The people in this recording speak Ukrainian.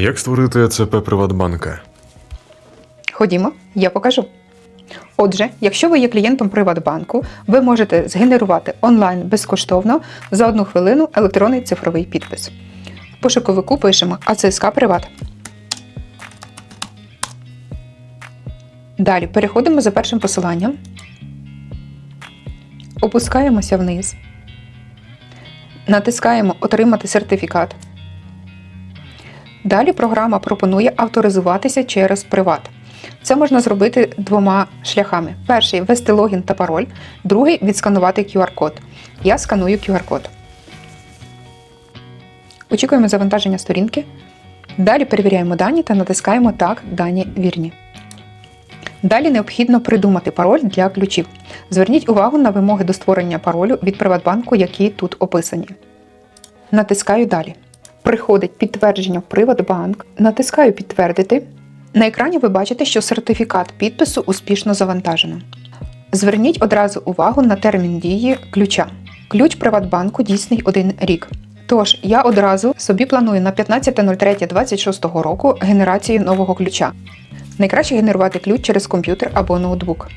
як створити ЕЦП Приватбанка? Ходімо, я покажу. Отже, якщо ви є клієнтом Приватбанку, ви можете згенерувати онлайн безкоштовно за одну хвилину електронний цифровий підпис. В пошуковику пишемо АЦСК Приват. Далі переходимо за першим посиланням. Опускаємося вниз. Натискаємо Отримати сертифікат. Далі програма пропонує авторизуватися через приват. Це можна зробити двома шляхами: перший ввести логін та пароль, другий відсканувати QR-код. Я сканую QR-код. Очікуємо завантаження сторінки. Далі перевіряємо дані та натискаємо Так, дані вірні. Далі необхідно придумати пароль для ключів. Зверніть увагу на вимоги до створення паролю від Приватбанку, які тут описані. Натискаю Далі. Приходить підтвердження в Приватбанк. Натискаю Підтвердити. На екрані ви бачите, що сертифікат підпису успішно завантажено. Зверніть одразу увагу на термін дії ключа. Ключ Приватбанку дійсний один рік. Тож я одразу собі планую на 15.03.26 року генерацію нового ключа. Найкраще генерувати ключ через комп'ютер або ноутбук.